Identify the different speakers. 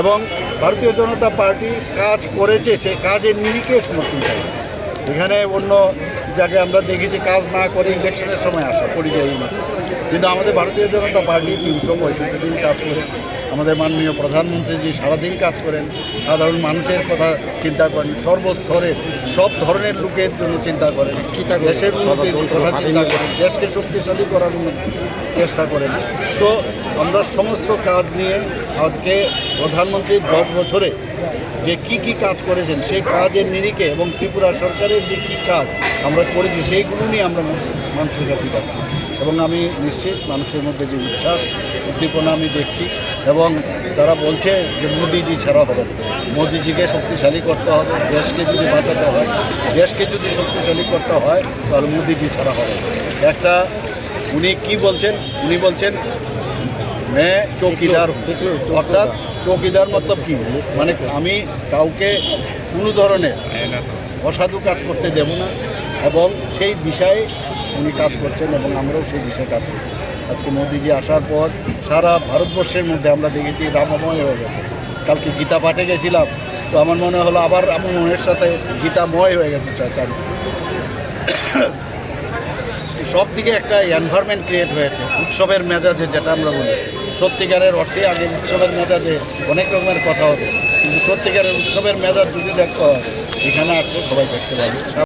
Speaker 1: এবং ভারতীয় জনতা পার্টি কাজ করেছে সেই কাজের নিরিখে সমর্থন চাই। এখানে অন্য জায়গায় আমরা দেখেছি কাজ না করে ইলেকশনের সময় আসা পরিযায়ী না কিন্তু আমাদের ভারতীয় জনতা পার্টি তিনশো পঁয়ষট্টি দিন কাজ করে। আমাদের মাননীয় প্রধানমন্ত্রী প্রধানমন্ত্রীজি সারাদিন কাজ করেন সাধারণ মানুষের কথা চিন্তা করেন সর্বস্তরের সব ধরনের লোকের জন্য চিন্তা করেন দেশের উন্নতির কথা চিন্তা করেন দেশকে শক্তিশালী করার চেষ্টা করেন। তো আমরা সমস্ত কাজ নিয়ে আজকে প্রধানমন্ত্রী দশ বছরে যে কি কি কাজ করেছেন, সেই কাজের নিরিখে এবং ত্রিপুরা সরকারের যে কি কাজ আমরা করেছি, সেইগুলো নিয়ে আমরা মানুষের কাছে যাচ্ছি। এবং আমি নিশ্চিত মানুষের মধ্যে যে উচ্ছ্বাস, উদ্দীপনা আমি দেখছি এবং তারা বলছে যে মোদিজি ছাড়া হবে মোদিজিকে শক্তিশালী করতে হবে, দেশকে যদি বাঁচাতে হয়, দেশকে যদি শক্তিশালী করতে হয়, তাহলে মোদিজি ছাড়া হবে একটা উনি কি বলছেন? উনি বলছেন মে চৌকিদার অর্থাৎ চৌকিদার। মতলব কি? মানে আমি কাউকে কোনো ধরনের অসাধু কাজ করতে দেব না এবং সেই দিশায় উনি কাজ করছেন এবং আমরাও সেই দিশায় কাজ করছি। আজকে মোদিজি আসার পর সারা ভারতবর্ষের মধ্যে আমরা দেখেছি রামময় হয়ে গেছে। কালকে গীতা পাঠে গেছিলাম তো আমার মনে হলো আবার আমার মনের সাথে গীতাময় হয়ে গেছে চা- চারিদিকে। সব দিকে একটা এনভায়রনমেন্ট ক্রিয়েট হয়েছে। উৎসবের মেজাজে যেটা আমরা বলি। সত্যিকারের অর্থে আগে উৎসবের মেজাজে অনেক রকমের কথা হবে কিন্তু সত্যিকারের উৎসবের মেজাজ যদি দেখতে হয়, এখানে আসলে সবাই দেখতে পাবে।